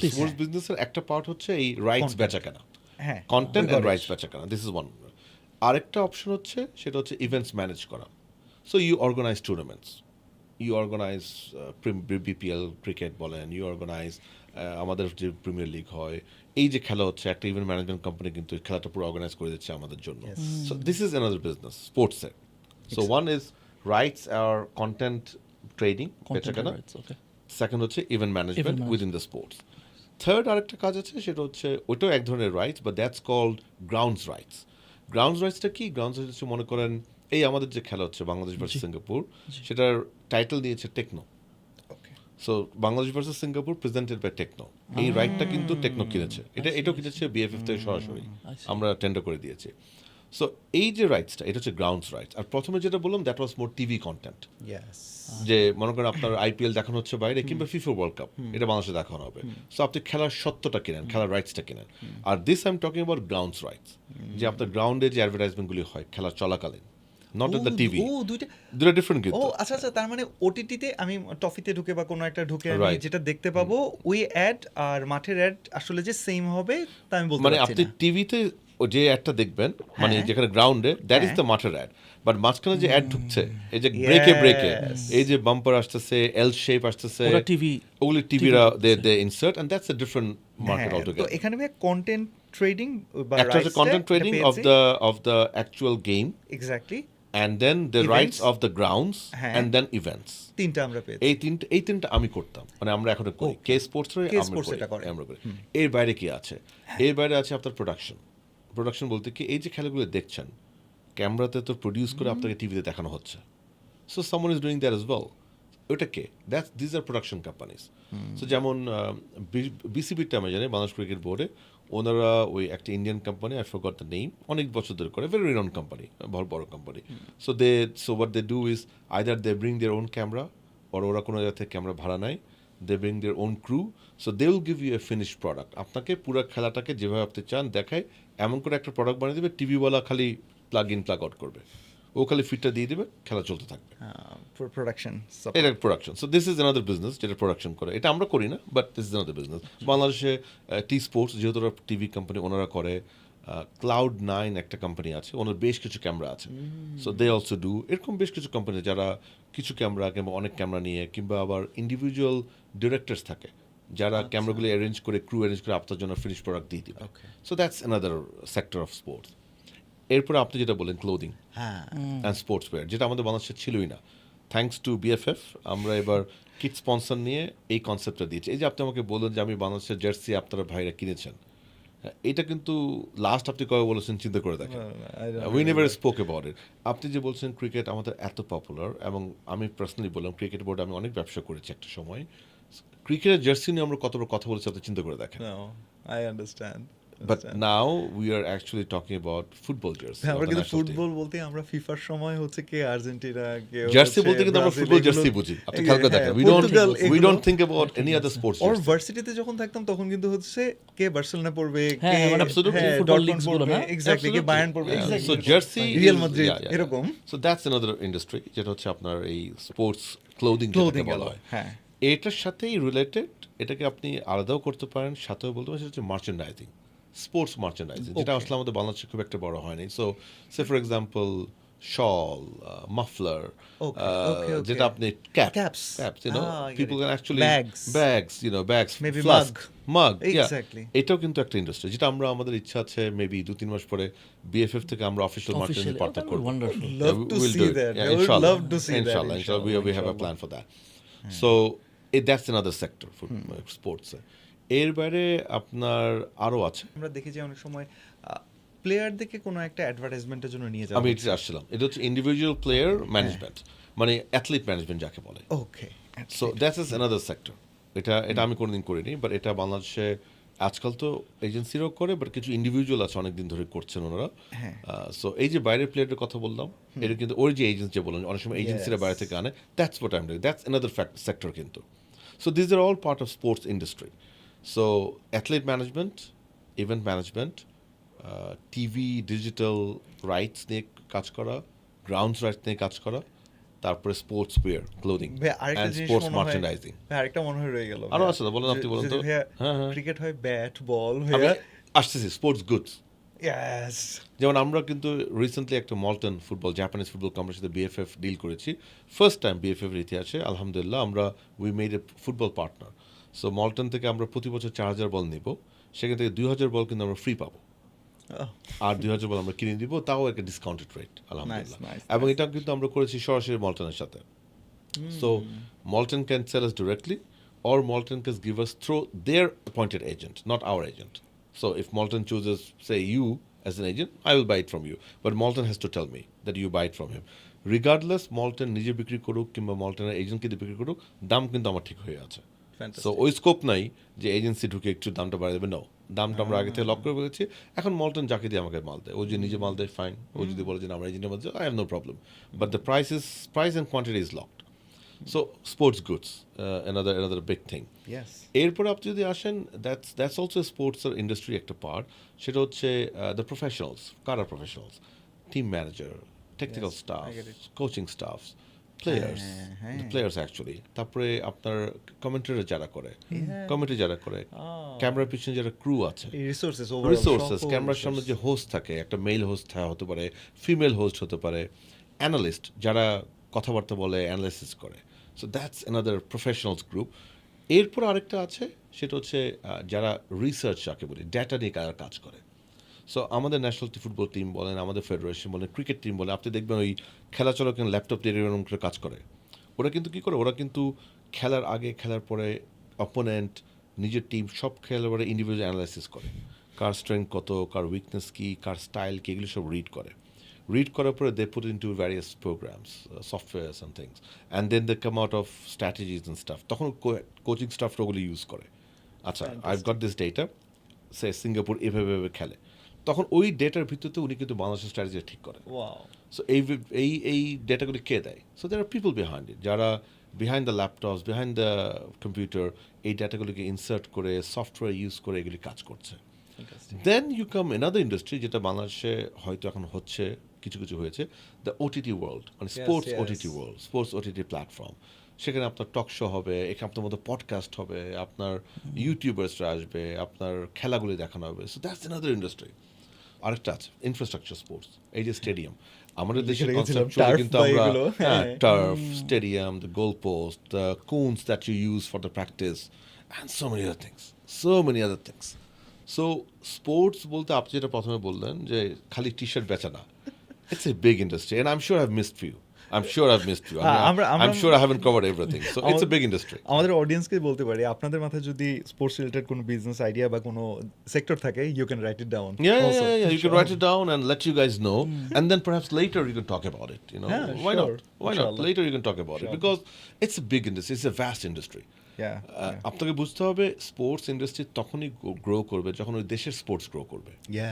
Please. Sports বিজনেসের একটা part হচ্ছে এই রাইটস বেচা কেনা। হ্যাঁ কন্টেন্ট অ্যান্ড রাইটস বেচা কেনা দিস ইজ ওয়ান আরেকটা অপশন হচ্ছে সেটা হচ্ছে ইভেন্টস ম্যানেজ করা। So you organize tournaments you organize BPL cricket বলেন ইউ অর্গানাইজ আমাদের যে প্রিমিয়ার লিগ হয় এই যে খেলা হচ্ছে একটা ইভেন্ট ম্যানেজমেন্ট কোম্পানি কিন্তু খেলাটা পুরো অর্গানাইজ করে দিচ্ছে আমাদের জন্য। So this is another business স্পোর্টসের সো ওয়ান ইজ রাইটস আর কন্টেন্ট ট্রেডিং. সেকেন্ড হচ্ছে event management. Within the sports third আরেকটা কাজ আছে সেটা হচ্ছে ওইটাও এক ধরনের রাইটস বা that's called grounds rights grounds রাইটসটা কি? গ্রাউন্ডস রাইটস হচ্ছে মনে করেন এই আমাদের যে খেলা হচ্ছে বাংলাদেশ ভার্সেস সিঙ্গাপুর সেটার টাইটেল দিয়েছে Tecno so Bangladesh versus Singapore presented by Tecno এই রাইটটা কিন্তু টেকনো কিনেছে। এটা এটাও কিনেছে বিএফএফ থেকে সরাসরি। আমরা টেন্ডার করে দিয়েছি। সো এই যে রাইটসটা এটা হচ্ছে গ্রাউন্ডস রাইটস আর প্রথমে যেটা বললাম that was more TV content যে মনে করেন আপনার আইপিএল দেখানো হচ্ছে বাইরে কিংবা ফিফা ওয়ার্ল্ড কাপ এটা বাংলাদেশে দেখানো হবে। সো আপনি খেলার সত্যটা কিনেন খেলার রাইটসটা কিনেন। আর this I am talking about grounds rights যে আপনার গ্রাউন্ডে যে অ্যাডভার্টাইজমেন্টগুলি হয় খেলা চলাকালীন নট ইন দ্য টিভি ও দুইটা দুটো ডিফারেন্ট ও আচ্ছা আচ্ছা তার মানে ওটিটিতে আমি টফিতে ঢুকে বা কোনো একটা ঢুকে আমি যেটা দেখতে পাবো ওই অ্যাড আর মাঠের অ্যাড আসলে যে সেম হবে তা আমি বলতে মানে আপনি না। যে অ্যাডটা দেখবেন মানে হ্যাঁ। যেখানে গ্রাউন্ডে দ্যাট ইজ। দ্য মাঠের অ্যাড বাট মাঝখানে যে অ্যাড ঢুকছে এই যে ব্রেকে ব্রেকে. এই যে বাম্পার আসতেছে এল শেপ আসতেছে TV ওগুলি টিভিরা they they insert and that's a different market তো এখানে ভাই কন্টেন্ট ট্রেডিং বা content trading of the of the actual game exactly and then the. Rights of the grounds. And then events তিনটা আমরা পেয়েছি। এই তিনটা এই তিনটা আমি করতাম মানে আমরা এখন করি। কে স্পোর্টস। আমরা করি এর বাইরে কি আছে? এর বাইরে আছে আপনার প্রোডাকশন প্রোডাকশন বলতে কি এই যে খেলাগুলো দেখছেন ক্যামেরাতে তো প্রডিউস করে আপনাকে টিভিতে দেখানো হচ্ছে। So someone is doing that as well ওইটা কে? That's these are production companies so যেমন বিসিবির টাইমে জানি বাংলাদেশ ক্রিকেট বোর্ডে ওনারা ওই একটা Indian company I forgot the name অনেক বছর ধরে করে ভেরি রিনাউন্ড কোম্পানি বড় বড় company so they so what they do is either they bring their own camera or ওরা কোনো জায়গা থেকে ক্যামেরা ভাড়া নেয় they bring their own crew so they will give you a finish product আপনাকে পুরো খেলাটাকে যেভাবে আপনি চান দেখায় এমন করে একটা প্রোডাক্ট বানিয়ে দেবে টিভিওয়ালা খালি প্লাগ ইন প্লাগ আউট করবে। ও খালি ফিটটা দিয়ে দেবে খেলা চলতে থাকবে। প্রোডাকশন এটা production so this is another business যেটা প্রোডাকশন করে। এটা আমরা করি না but this is another business বাংলাদেশে টি স্পোর্টস যেহেতু টিভি কোম্পানি ওনারা করে ক্লাউড নাইন একটা কোম্পানি আছে ওনার বেশ কিছু ক্যামেরা আছে। সো দে অলসো ডু এরকম বেশ কিছু কোম্পানি যারা কিছু ক্যামেরা কিংবা অনেক ক্যামেরা নিয়ে কিংবা আবার ইন্ডিভিজুয়াল ডিরেক্টরস থাকে যারা ক্যামেরাগুলি অ্যারেঞ্জ করে ক্রু অ্যারেঞ্জ করে আপনার জন্য ফিনিশ প্রোডাক্ট দিয়ে দিবে। So that's another sector of sports এরপরে আপনি যেটা বলেন ক্লোদিং হ্যাঁ। অ্যান্ড স্পোর্টস ওয়্যার যেটা আমাদের বাংলাদেশে ছিলই না। থ্যাংকস টু বিএফএফ আমরা এবার কিট স্পন্সর নিয়ে এই কনসেপ্টটা দিয়েছি। এই যে আপনি আমাকে বললেন যে আমি বাংলাদেশের জার্সি আপনারা ভাইরা কিনেছেন হ্যাঁ, এটা কিন্তু লাস্ট আপনি কবে বলেছেন চিন্তা করে দেখেন। We never spoke about it আপনি যে বলছেন ক্রিকেট আমাদের এত পপুলার এবং আমি পার্সোনালি বললাম ক্রিকেট বোর্ডে আমি অনেক ব্যবসা করেছি একটা সময়। ক্রিকেটের জার্সি নিয়ে আমরা কতবার কথা বলেছি আপনি চিন্তা করে দেখেন। I understand. But understand. Now we are actually talking about football jersey হ্যাঁ, আমরা কিন্তু ফুটবল বলতে আমরা ফিফার সময় হচ্ছে কে আর্জেন্টিনা কে জার্সি বলতে কিন্তু আমরা ফুটবল জার্সি বুঝি আপনি খেয়াল করে হ্যাঁ, দেখেন we don't we don't think about any other sports or ভার্সিটিতে যখন থাকতাম তখন কিন্তু হচ্ছে কে বার্সেলোনা পড়বে হ্যাঁ, কে absolutely football ডটমুন্ড leagues গুলো না? এক্স্যাক্টলি কে বায়ার্ন পড়বে এরকম। jersey Real Madrid. এরকম So that's another industry যেটা হচ্ছে আপনার এই স্পোর্টস ক্লোদিং ক্লোদিং বলা হয় হ্যাঁ এটার সাথেই রিলেটেড এটাকে আপনি আলাদাও করতে পারেন সাথেও বলতে পারেন সেটা হচ্ছে মার্চেন্ডাইজিং স্পোর্টস মার্চেন্ডাইজিং যেটা আসলে আমাদের বাংলাদেশে খুব একটা বড় হয়নি so say for example shawl muffler Okay, uh, okay, okay. যেটা আপনি cap Caps. Caps you know Ah, it. Can actually Bags. Bags you know bags Maybe flask mug. Mug Exactly. এটাও কিন্তু একটা ইন্ডাস্ট্রি যেটা আমরা আমাদের ইচ্ছা আছে মেবি দু তিন মাস পরে বিএফএফ থেকে আমরা অফিসিয়াল মার্কেটিং পার্টনার করব wonderful. Love Yeah, to we'll see that. Yeah, would inshallah. love to see that, Inshallah, inshallah. We, we have a plan for that. So it, that's another sector for sports. এর বাইরে আপনার আরও আছে। আমরা দেখি যে অনেক সময় প্লেয়ার দেখে কোনো একটা অ্যাডভার্টাইজমেন্টের জন্য নিয়ে যাওয়া আমি এটা আসছিলাম। এটা হচ্ছে ইন্ডিভিজুয়াল প্লেয়ার ম্যানেজমেন্ট মানে অ্যাথলিট ম্যানেজমেন্ট যাকে বলে। Okay so that's is another sector এটা এটা আমি কোনোদিন করিনি বাট এটা বাংলাদেশে আজকাল তো এজেন্সিরাও করে বাট কিছু ইন্ডিভিজুয়াল আছে অনেকদিন ধরে করছেন ওনারা। হ্যাঁ। সো এই যে বাইরের প্লেয়ারের কথা বললাম এটা কিন্তু ওর যে এজেন্সি বললাম অনেক সময় এজেন্সিরা বাইরে থেকে আনে। That's what I'm that's another sector কিন্তু। So this are all part of sports industry so athlete management event management TV digital rights নিয়ে কাজ করা গ্রাউন্ডস রাইটস নিয়ে কাজ করা তারপরে sports wear clothing sports merchandising আরেকটা মনে হয় রয়ে গেল। আরও আছে বলেন আপনি বলেন তো। হ্যাঁ, হ্যাঁ। ক্রিকেট হয় ব্যাট বল আসতেছি স্পোর্টস গুডস যেমন আমরা কিন্তু রিসেন্টলি একটা মল্টন ফুটবল জাপানিজ ফুটবল কোম্পানির সাথে বিএফএফ ডিল করেছি। ফার্স্ট টাইম বিএফএফ এর ইতিহাসে আলহামদুলিল্লাহ আমরা we made a football partner so Molten থেকে আমরা প্রতি বছর চার হাজার বল নিব। সেখান থেকে দুই হাজার বল কিন্তু আমরা ফ্রি পাবো। oh. আর দুই হাজার বল আমরা কিনে দিব তাও একটা ডিসকাউন্টেড রেট আলহামদুলিল্লাহ। এবং এটা কিন্তু আমরা করেছি সরাসরি মলটনের সাথে। So Molten can sell us directly or Molten can give us through their appointed agent not our agent so if Molten chooses say you as an agent I will buy from you but Molten has to tell me that you buy from him regardless Molten নিজে বিক্রি করুক কিংবা মলটনের agent কিন্তু বিক্রি করুক দাম কিন্তু আমার ঠিক হয়ে আছে। সো ওই স্কোপ নাই যে এজেন্সি ঢুকে একটু দামটা বাড়িয়ে দেবে নাও দামটা আমরা আগে থেকে লক করে বলেছি। এখন মল্টন যাকে দিয়ে আমাকে মাল দেয় ও যদি নিজে মাল দেয় ফাইন ও যদি বলে যে না, আমার এজেন্টের মধ্যে I have no problem but the price is price and quantity is locked so sports goods another another big thing এরপরে আপনি যদি আসেন দ্যাটস দ্যাটস অলসো স্পোর্টসের ইন্ডাস্ট্রি একটা পার্ট সেটা হচ্ছে দ্য প্রফেশনালস কারা professionals team manager technical staff coaching staff players. Players actually তারপরে আপনার কমেন্টারি যারা করে কমেন্ট্রি যারা করে Oh. ক্যামেরার পিছনে যারা ক্রু আছে রিসোর্সেস রিসোর্সেস ক্যামেরার সামনে যে হোস্ট থাকে একটা মেল হোস্ট হতে পারে ফিমেল হোস্ট হতে পারে অ্যানালিস্ট যারা কথাবার্তা বলে অ্যানালিসিস করে। So that's another professionals group এরপর আরেকটা আছে সেটা হচ্ছে যারা রিসার্চ যাকে বলি ডেটা নিয়ে কাজ করে। সো আমাদের ন্যাশনাল ফুটবল টিম বলেন আমাদের ফেডারেশন বলেন ক্রিকেট টিম বলেন আপনি দেখবেন ওই খেলা চলাকালীন ল্যাপটপ দিয়ে এরকম করে কাজ করে। ওরা কিন্তু কি করে? ওরা কিন্তু খেলার আগে খেলার পরে অপোনেন্ট নিজের টিম সব খেলোয়াড়ে ইন্ডিভিজুয়াল অ্যানালাইসিস করে। কার স্ট্রেংথ কত কার উইকনেস কি কার স্টাইল কি এগুলো সব রিড করে। রিড করার পরে they put into various programs softwares and things and then they come out of strategies and stuff তখন কোচিং স্টাফ ওগুলো ইউজ করে। আচ্ছা I got this data say Singapore এভাবে এভাবে খেলে। তখন ওই ডেটার ভিত্তিতে উনি কিন্তু বাংলাদেশের স্ট্র্যাটেজি ঠিক করে সো এই এই এই ডেটাগুলি কে দেয়? So there are people behind it যারা behind the laptops behind the computer এই ডেটাগুলিকে ইনসার্ট করে সফটওয়্যার ইউজ করে এগুলি কাজ করছে। Then you come another industry যেটা বাংলাদেশে হয়তো এখন হচ্ছে কিছু কিছু হয়েছে দ্য ওটিটি ওয়ার্ল্ড মানে sports. OTT world sports OTT platform সেখানে আপনার টক শো হবে এখানে আপনার মধ্যে পডকাস্ট হবে আপনার ইউটিউবার্সরা আসবে আপনার খেলাগুলি দেখানো হবে। সো দ্যাটস এনাদার ইন্ডাস্ট্রি আরেকটা আছে ইনফ্রাস্ট্রাকচার স্পোর্টস এই যে স্টেডিয়াম আমাদের দেশের কনসেপ্ট কিন্তু আমরা। Turf stadium the goal post the cones that you use for the practice and so many other things so many other things so sports বলতে আপনি যেটা প্রথমে বললেন যে খালি টি শার্ট বেচা না it's a big industry and I am sure I missed you I am sure I missed you হ্যাঁ, আমরা- আই এম আমরা- sure I haven't covered everything so it's a big industry আমাদের অডিয়েন্সকে বলতে পারি আপনাদের মাথায় যদি স্পোর্টস রিলেটেড কোনো বিজনেস আইডিয়া বা কোনো সেক্টর থাকে you can write it down Yeah, yeah, yeah, yeah. You can write it down and let you guys know, and then perhaps later you can talk about it. You know, Yeah, why sure. not? Why not? Inshallah. Later you can talk about it Inshallah. because it's a big industry. It's a vast industry. Yeah, Uh, yeah. আপনাকে বুঝতে হবে sports industry তখনই grow করবে যখন ওই দেশের sports grow করবে ইয়া